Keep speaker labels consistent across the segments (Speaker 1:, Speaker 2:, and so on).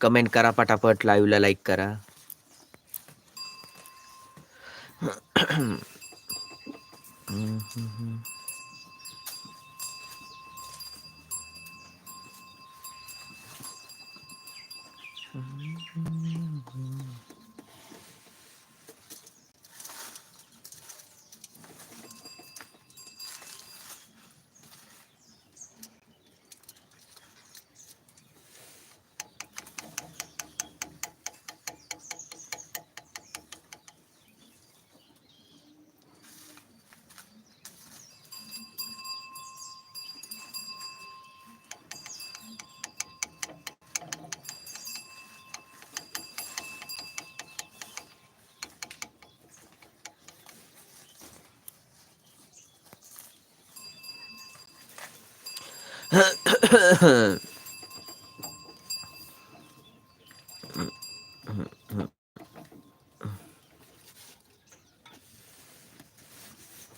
Speaker 1: Comment करा पटापट लाईव्हला लाईक करा.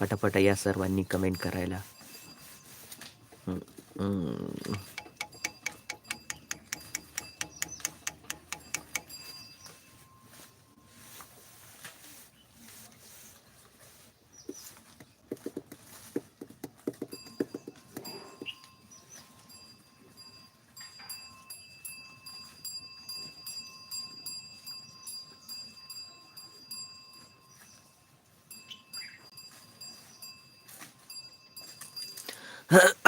Speaker 1: पटापटा या सर्वांनी कमेंट करायला. Huh?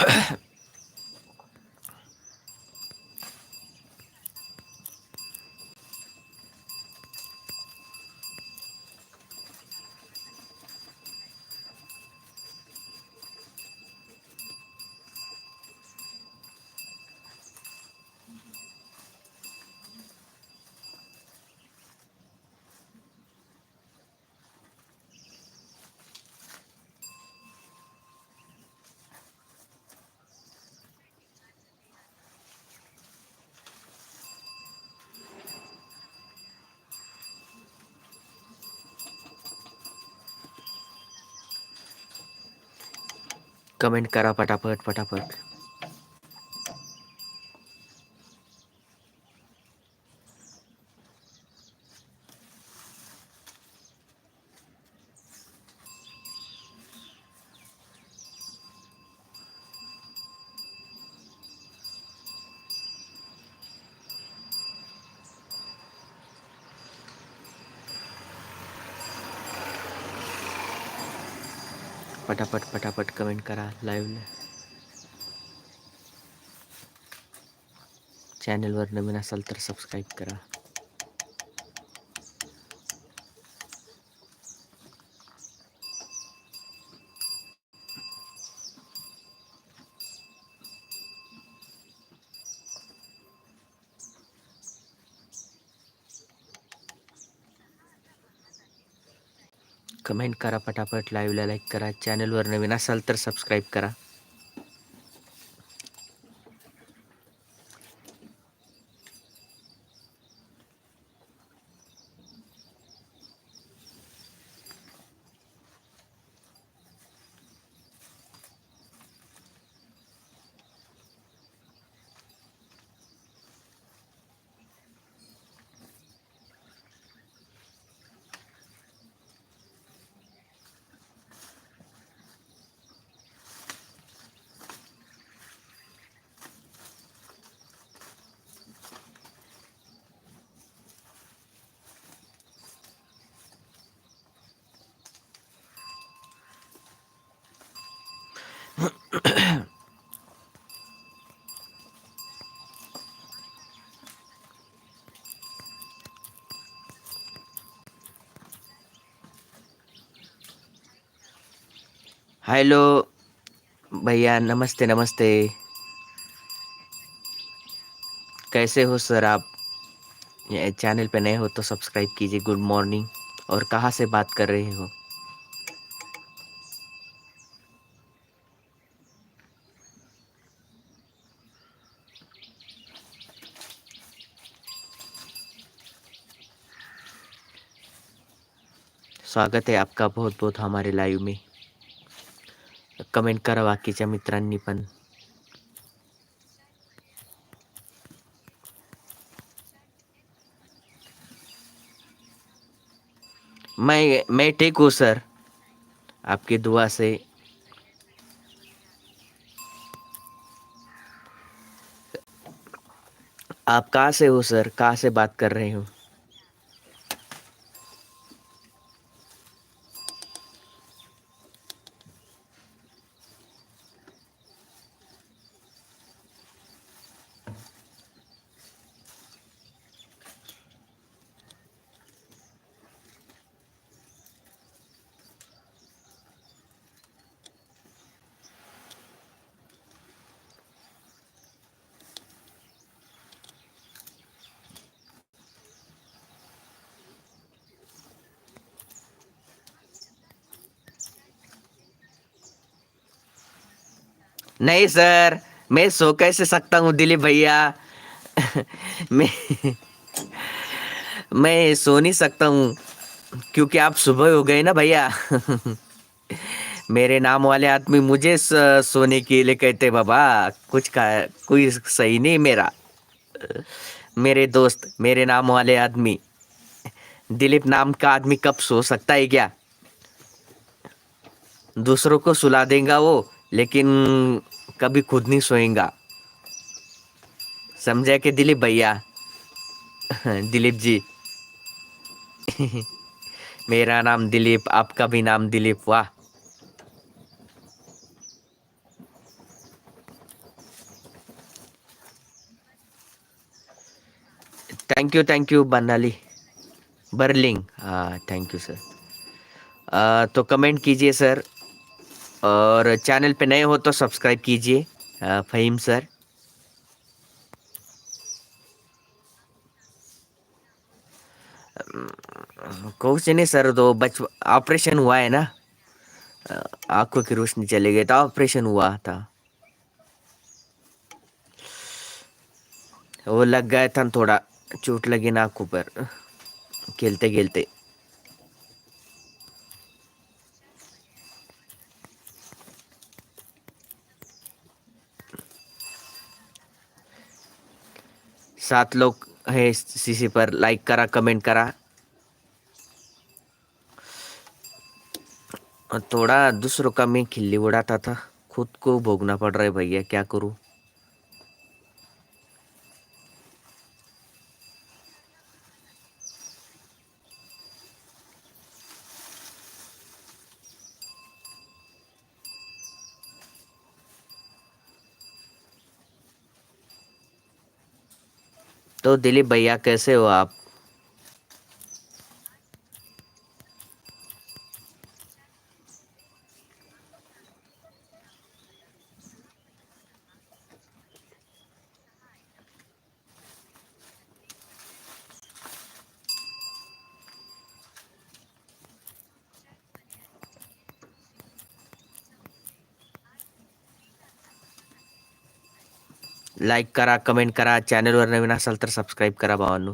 Speaker 1: कमेंट करा पटापट पटापट. पटापट पटापट कमेंट करा लाईव्हला चॅनलवर नवीन असाल तर सबस्क्राईब करा. कमेंट करा पटापट लाईव्हला लाईक करा चॅनलवर नवीन असाल तर सबस्क्राईब करा. हेलो भैया, नमस्ते नमस्ते। कैसे हो, सर? आप चैनल पे नए हो तो सब्सक्राइब कीजिए। गुड मॉर्निंग और कहाँ से बात कर रहे हो? स्वागत है आपका बहुत बहुत हमारे लाइव में। कमेंट करा बाकी मित्रांनी पण। मैं मैं ठीक हूँ, सर। आपकी दुआ से। आप कहाँ से हो, सर? कहाँ से बात कर रहे हो? नहीं, सर। मैं सो कैसे सकता हूँ, दिलीप भैया? मैं मैं सो नहीं सकता हूँ, क्योंकि आप सुबह हो गए ना भैया? मेरे नाम वाले आदमी मुझे सोने के लिए कहते बाबा, कुछ का, कोई सही नहीं मेरा। मेरे दोस्त, मेरे नाम वाले आदमी। दिलीप नाम का आदमी कब सो सकता है क्या? दूसरों को सुला देगा वो। लेकिन कभी खुद नहीं सोएगा। समझा कि दिलीप भैया? दिलीप जी। मेरा नाम दिलीप आपका भी नाम दिलीप वाह थैंक यू थैंक यू बनाली बर्लिंग हाँ थैंक यू सर आ, तो कमेंट कीजिए सर और चैनल पे नए हो तो सब्सक्राइब कीजिए फहीम सर। कुछ नहीं सर तो बच, ऑपरेशन हुआ है ना? आँखों की रोशनी चली गई था, ऑपरेशन हुआ था। वो लग गया था थोड़ा, चोट लगी ना आँखों पर खेलते खेलते सात लोग है सीसी पर। लाइक करा कमेंट करा। थोड़ा दूसरों का मैं खिल्ली उड़ाता था। खुद को भोगना पड़ रहा है भैया, क्या करूँ? तो दिलीप भैया कैसे हो आप? लाईक करा कमेंट करा चॅनलवर नवीन असाल तर सबस्क्राईब करा भावांनो.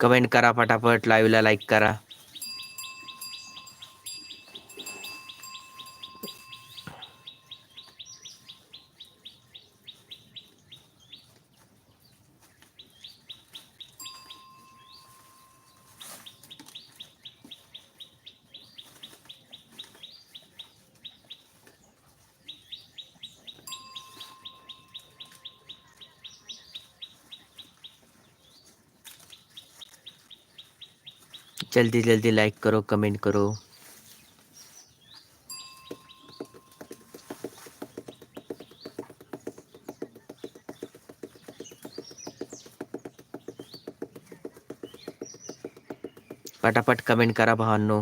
Speaker 1: कमेंट करा फटाफट लाईव्हला लाईक करा. जल्दी जल्दी लाईक करो कमेंट करो. पटापट कमेंट करा भावांनो.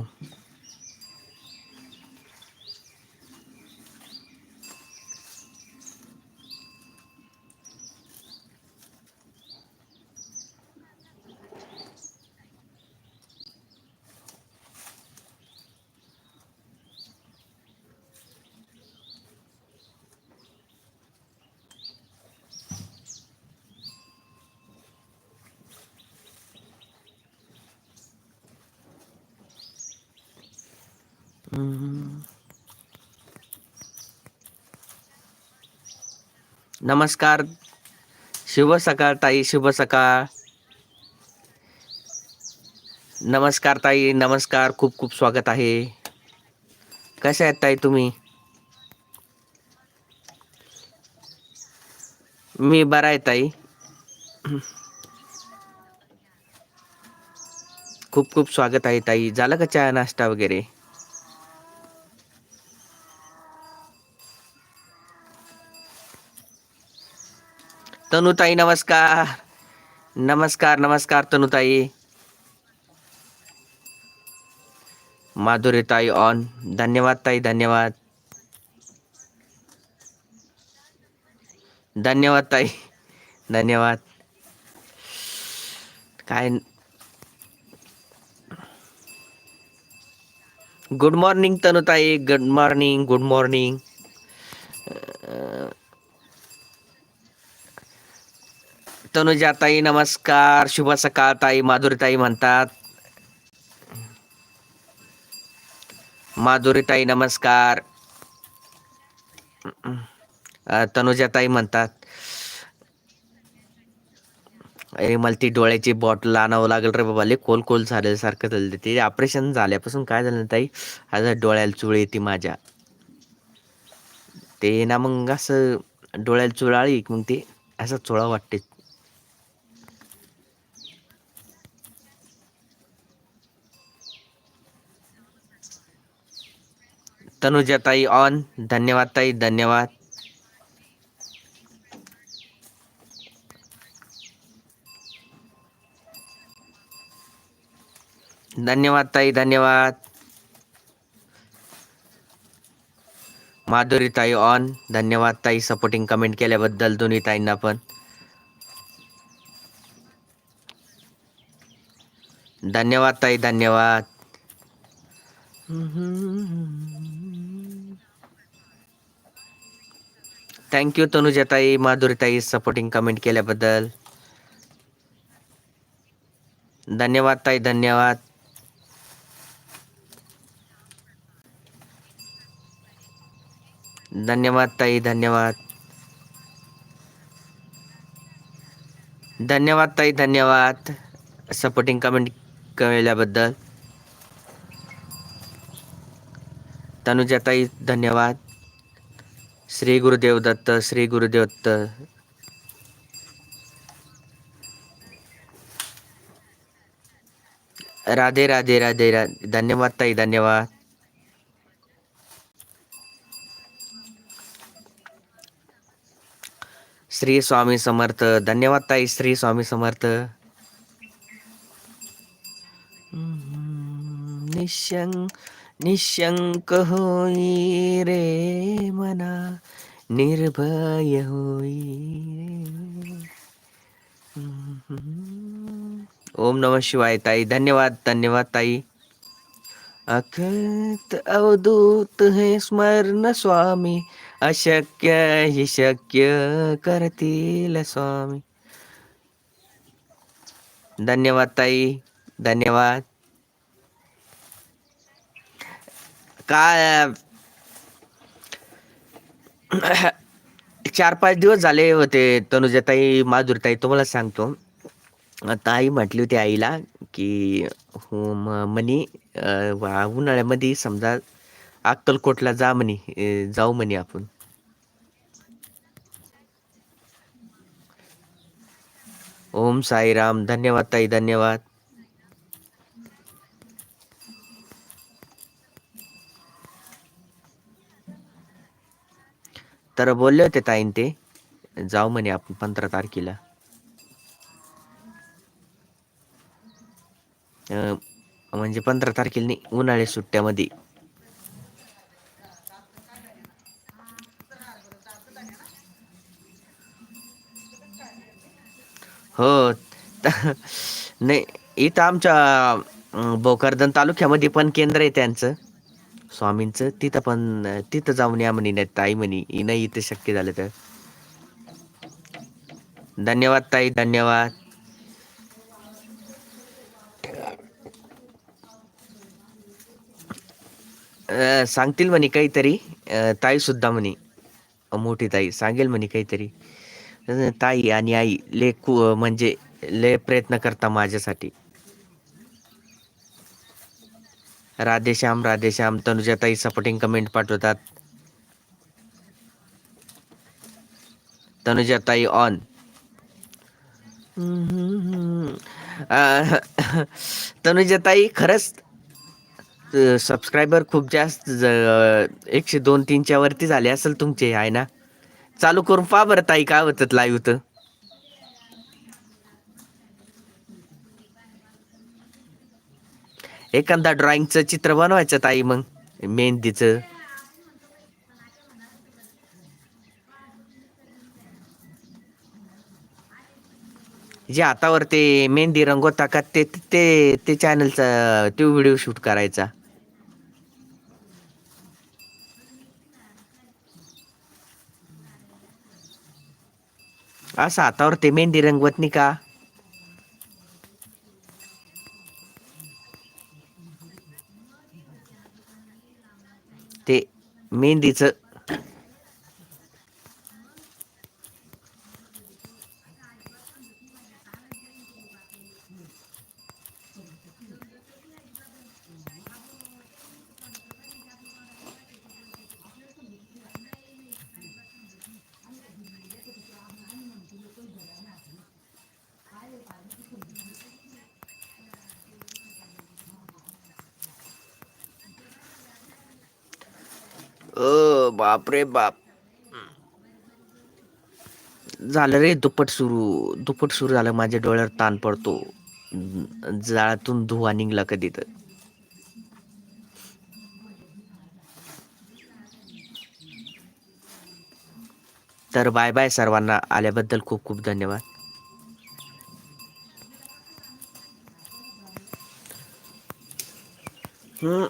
Speaker 1: नमस्कार. शुभ सकाळ ताई शुभ सकाळ. नमस्कार ताई नमस्कार. खूप खूप स्वागत आहे. कशा आहेत ताई तुम्ही? मी बरा आहे ताई. खूप खूप स्वागत आहे ताई. झालं का चहा नाश्ता वगैरे? तनुताई नमस्कार. नमस्कार नमस्कार तनुताई. माधुरी ताई ऑन धन्यवाद ताई धन्यवाद. धन्यवाद ताई. धन्यवाद. काय? गुड मॉर्निंग तनुताई. गुड मॉर्निंग गुड मॉर्निंग तनुजाताई नमस्कार. शुभ सकाळ ताई. माधुरीताई म्हणतात. माधुरीताई नमस्कार. तनुजाताई तनुजा ताई म्हणतात. अरे मला ती डोळ्याची बॉटल आणावं लागेल रे बाबा. खोल कोल कोल झाल्यासारखं झालं ते. ऑपरेशन झाल्यापासून काय झालं ताई? आता डोळ्याला चुळ येते माझ्या. ते ना मग असं डोळ्याला चुळ आली मग ते असं चुळा वाटते. तनुजा ताई ऑन धन्यवाद ताई धन्यवाद धन्यवाद ताई धन्यवाद माधुरी ताई ऑन धन्यवाद ताई सपोर्टिंग कमेंट केल्याबद्दल दोन्ही ताईंना पण धन्यवाद ताई धन्यवाद थँक्यू तनुजाताई माधुरीताई सपोर्टिंग कमेंट केल्याबद्दल. धन्यवाद ताई धन्यवाद. धन्यवाद ताई धन्यवाद. धन्यवाद ताई धन्यवाद. सपोर्टिंग कमेंट केल्याबद्दल. तनुजा ताई धन्यवाद. श्री गुरुदेव दत्त श्री गुरुदेव दत्त. राधे राधे राधे राधे धन्यवाद ताई धन्यवाद. श्री स्वामी समर्थ धन्यवाद ताई श्री स्वामी समर्थ. निशंक निशंक होई रे मना, निर्भय रे. ओम नमः शिवाय ताई, धन्यवाद धन्यवाद ताई। अखत अवधूत है स्मरण स्वामी, अशक्य हि शक्य करतील स्वामी। धन्यवाद ताई, धन्यवाद। काय चार पाच दिवस झाले होते तनुजाताई माधुरताई तुम्हाला सांगतो. ताई म्हटली होती आईला की हो म- म्हणी वा- उन्हाळ्यामध्ये समजा अक्कलकोटला जा म्हणे जाऊ म्हणे आपण. ओम साईराम धन्यवाद ताई धन्यवाद. तर बोलले होते ताईन ते जाऊ म्हणे आपण पंधरा तारखेला. म्हणजे पंधरा तारखेला नाही उन्हाळ्या सुट्ट्यामध्ये. हो नाही इथं आमच्या अं, भोकरदन तालुक्यामध्ये पण केंद्र आहे त्यांचं. स्वामींचं. तिथं पण तिथं जाऊन या म्हणे नाही ताई म्हणे नाही इथं शक्य झालं तर. धन्यवाद ताई धन्यवाद. सांगतील म्हणे काहीतरी. ताई सुद्धा म्हणे मोठी ताई सांगेल म्हणे काहीतरी. ताई आणि आई ले कु म्हणजे लय प्रयत्न करता माझ्यासाठी. राधेश्याम राधेश्याम तनुजाताई सपोर्टिंग कमेंट पाठवतात. तनुजाताई ऑन तनुजाताई खरंच सबस्क्रायबर खूप जास्त ज- एकशे दोन तीनच्या वरती झाले असेल तुमचे आहे ना? चालू करून पा बरं ताई काय होतं लाईव्ह तर एखादा ड्रॉइंगचं चित्र बनवायचं ताई मग? मेहंदीचं. जे हातावर ते मेहंदी रंगवता का ते ते ते चॅनलचा तो व्हिडिओ शूट करायचा. असं हातावर ते मेहंदी रंगवत नाही का? ते मेहंदीचं अ बापरे बाप. झालं रे दुप्पट सुरू. दुप्पट सुरू झालं माझ्या डोळ्यावर ताण पडतो. जाळातून धुवा निघला कधी तर. तर बाय बाय सर्वांना आल्याबद्दल खूप खूप धन्यवाद. हम्म.